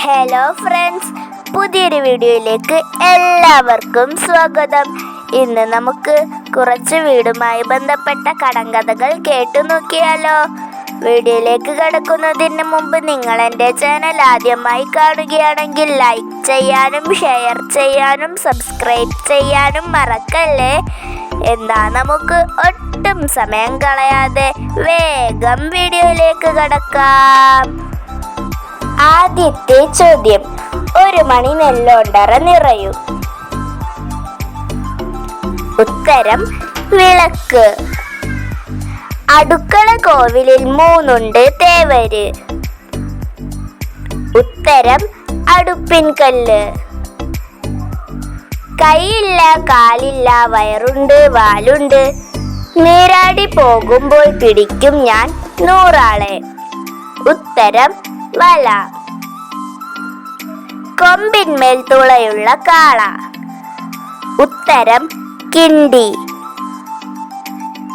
Hello friends പുതിയൊരു വീഡിയോയിലേക്ക് എല്ലാവർക്കും സ്വാഗതം. ഇന്ന് നമുക്ക് കുറച്ച് വീടുമായി ബന്ധപ്പെട്ട കടങ്കഥകൾ കേട്ടു നോക്കിയാലോ. വീഡിയോയിലേക്ക് കടക്കുന്നതിന് മുമ്പ് നിങ്ങൾ എന്റെ ചാനൽ ആദ്യമായി കാണുകയാണെങ്കിൽ ലൈക്ക് ചെയ്യാനും ഷെയർ ചെയ്യാനും സബ്സ്ക്രൈബ് ചെയ്യാനും മറക്കല്ലേ? എന്നാ നമുക്ക് ഒട്ടും സമയം കളയാതെ വേഗം വീഡിയോയിലേക്ക് കടക്കാം. ആദ്യത്തെ ചോദ്യം. ഒരു മണി നെല്ലോണ്ടറ നിറയൂ. ഉത്തരം വിളക്ക്. അടുക്കള കോവിലിൽ മൂന്നുണ്ട് തേവര്. ഉത്തരം അടുപ്പിൻകല്ല് കൈയില്ല കാലില്ല വയറുണ്ട് വാലുണ്ട്. നീരാടി പോകുമ്പോൾ പിടിക്കും ഞാൻ നൂറാളെ. ഉത്തരം വല. കൊമ്പിന്മേൽ തുളയുള്ള കാള. ഉത്തരം കിണ്ടി.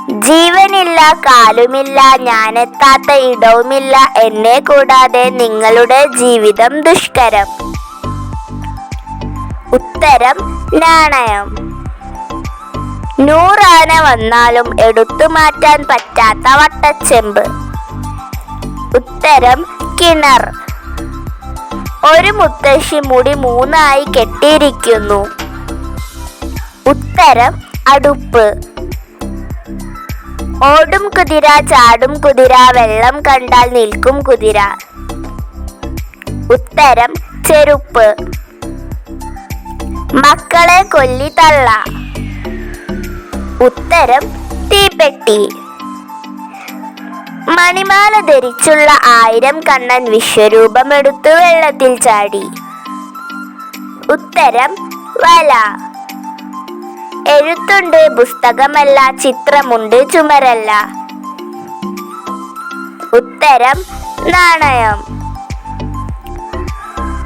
ജീവനില്ല കാലുമില്ല ഞാനെത്താത്ത ഇടവുമില്ല എന്നെ കൂടാതെ നിങ്ങളുടെ ജീവിതം ദുഷ്കരം. ഉത്തരം നാണയം. നൂറാന വന്നാലും എടുത്തു മാറ്റാൻ പറ്റാത്ത വട്ടച്ചെമ്പ്. ഉത്തരം കിണർ. ഒരു മുത്തശ്ശി മുടി മൂന്നായി കെട്ടിയിരിക്കുന്നു. ഉത്തരം അടുപ്പ്. ഓടും കുതിര ചാടും കുതിര വെള്ളം കണ്ടാൽ നിൽക്കും കുതിര. ഉത്തരം ചെരുപ്പ്. മക്കളെ കൊല്ലി തള്ള. ഉത്തരം തീപ്പെട്ടി. മണിമാല ധരിച്ചുള്ള ആയിരം കണ്ണൻ വിശ്വരൂപമെടുത്തു വെള്ളത്തിൽ ചാടി. ഉത്തരം വല. എഴുത്തുണ്ട് പുസ്തകമല്ല ചിത്രമുണ്ട് ചുമരല്ല. ഉത്തരം നാണയം.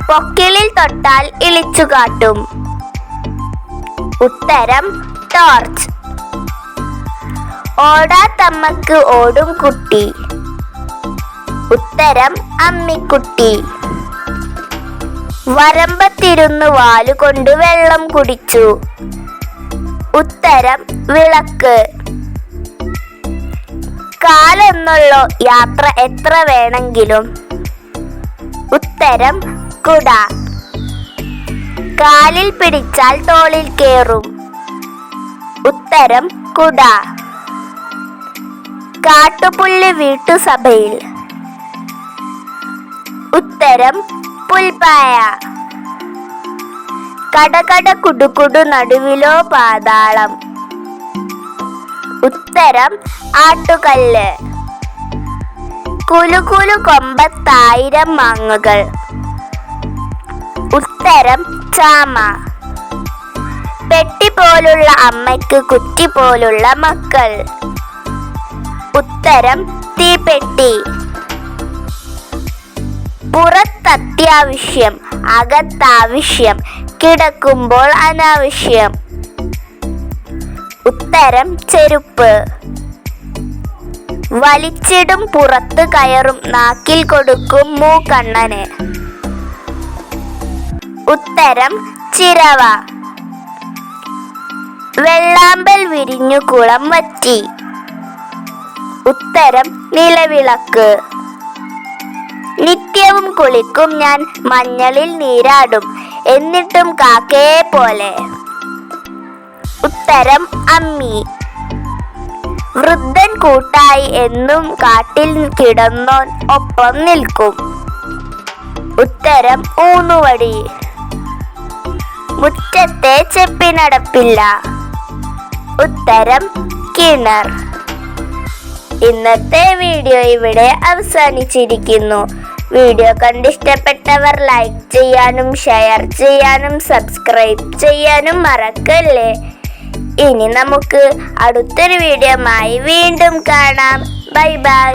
പൊക്കിളിൽ തൊട്ടാൽ ഇളിച്ചു കാട്ടും. ഉത്തരം ടോർച്ച്. ഓടാത്തമ്മക്ക് ഓടും കുട്ടി. ഉത്തരം അമ്മിക്കുട്ടി. വരമ്പത്തിരുന്ന് വാലുകൊണ്ട് വെള്ളം കുടിച്ചു. ഉത്തരം വിളക്ക്. കാലെന്നുള്ള യാത്ര എത്ര വേണമെങ്കിലും. ഉത്തരം കുട. കാലിൽ പിടിച്ചാൽ തോളിൽ കേറും. ഉത്തരം കുട. കാട്ടുപുല്ല് വീട്ടുസഭയിൽ. ഉത്തരം പുൽപായ കടകട കുടുകുടു നടുവിലോ പാതാളം. ഉത്തരം ആട്ടുകല്ല്. കുലുകുലു കൊമ്പത്തായിരം മാങ്ങകൾ. ഉത്തരം ചാമ. പെട്ടി പോലുള്ള അമ്മയ്ക്ക് കുറ്റി പോലുള്ള മക്കൾ. ഉത്തരം തീപ്പെട്ടി. പുറത്തത്യാവശ്യം അകത്താവശ്യം കിടക്കുമ്പോൾ അനാവശ്യം. ഉത്തരം ചെരുപ്പ്. വലിച്ചിടും പുറത്ത് കയറും നാക്കിൽ കൊടുക്കും മൂക്കണ്ണന്. ഉത്തരം ചിരവ. വെള്ളാമ്പൽ വിരിഞ്ഞു കുളം വറ്റി. ഉത്തരം നിലവിളക്ക്. നിത്യവും കുളിക്കും ഞാൻ മഞ്ഞളിൽ നീരാടും എന്നിട്ടും കാക്കയെ പോലെ. ഉത്തരം അമ്മി. വൃദ്ധൻ കൂട്ടായി എന്നും കാട്ടിൽ കിടന്നോൻ ഒപ്പം നിൽക്കും. ഉത്തരം ഊന്നുവടി. മുറ്റത്തെ ചെപ്പിനടപ്പില്ല. ഉത്തരം കിണർ. ഇന്നത്തെ വീഡിയോ ഇവിടെ അവസാനിച്ചിരിക്കുന്നു. വീഡിയോ കണ്ടിഷ്ടപ്പെട്ടവർ ലൈക്ക് ചെയ്യാനും ഷെയർ ചെയ്യാനും സബ്സ്ക്രൈബ് ചെയ്യാനും മറക്കല്ലേ? ഇനി നമുക്ക് അടുത്തൊരു വീഡിയോമായി വീണ്ടും കാണാം. Bye bye